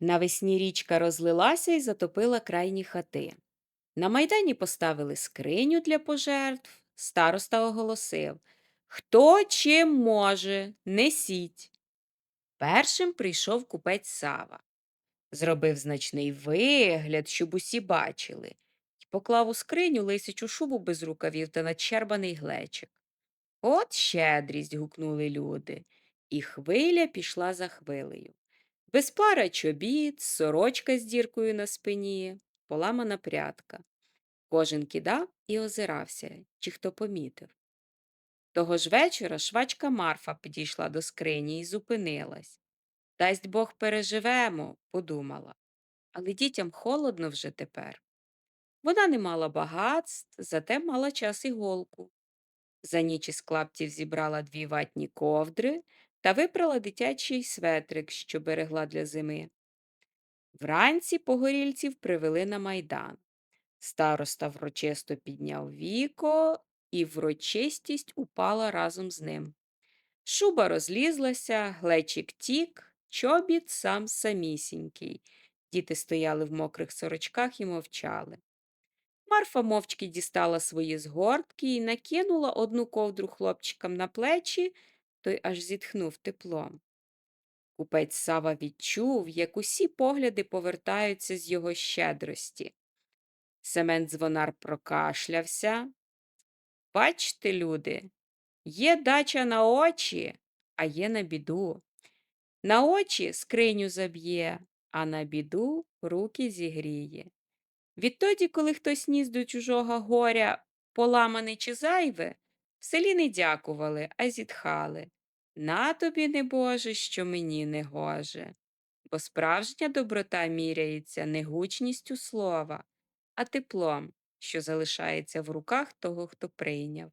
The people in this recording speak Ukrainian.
Навесні річка розлилася і затопила крайні хати. На майдані поставили скриню для пожертв. Староста оголосив Хто чим може, несіть. Першим прийшов купець Сава. Зробив значний вигляд, щоб усі бачили, і поклав у скриню лисячу шубу без рукавів та начербаний глечик. От щедрість. гукнули люди, і хвиля пішла за хвилею. Без пара чобіт, сорочка з діркою на спині, поламана прядка. Кожен кидав і озирався, чи хто помітив. Того ж вечора швачка Марфа підійшла до скрині і зупинилась. Дасть Бог переживемо, подумала. Але дітям холодно вже тепер. Вона не мала багатств, зате мала час і голку. За ніч із клаптів зібрала дві ватні ковдри та випрала дитячий светрик, що берегла для зими. Вранці погорільців привели на майдан. Староста врочисто підняв віко, і врочистість упала разом з ним. Шуба розлізлася, глечик тік, чобіт сам самісінький. Діти стояли в мокрих сорочках і мовчали. Марфа мовчки дістала свої згортки і накинула одну ковдру хлопчикам на плечі, той аж зітхнув теплом. Купець Сава відчув, як усі погляди повертаються з його щедрості. Семен дзвонар прокашлявся. Бачте, люди, є дача на очі, а є на біду. На очі скриню заб'є, а на біду руки зігріє. Відтоді, коли хтось ніс до чужого горя поламаний чи зайве, в селі не дякували, а зітхали. На тобі, небоже, що мені не гоже. Бо справжня доброта міряється не гучністю слова, а теплом, що залишається в руках того, хто прийняв.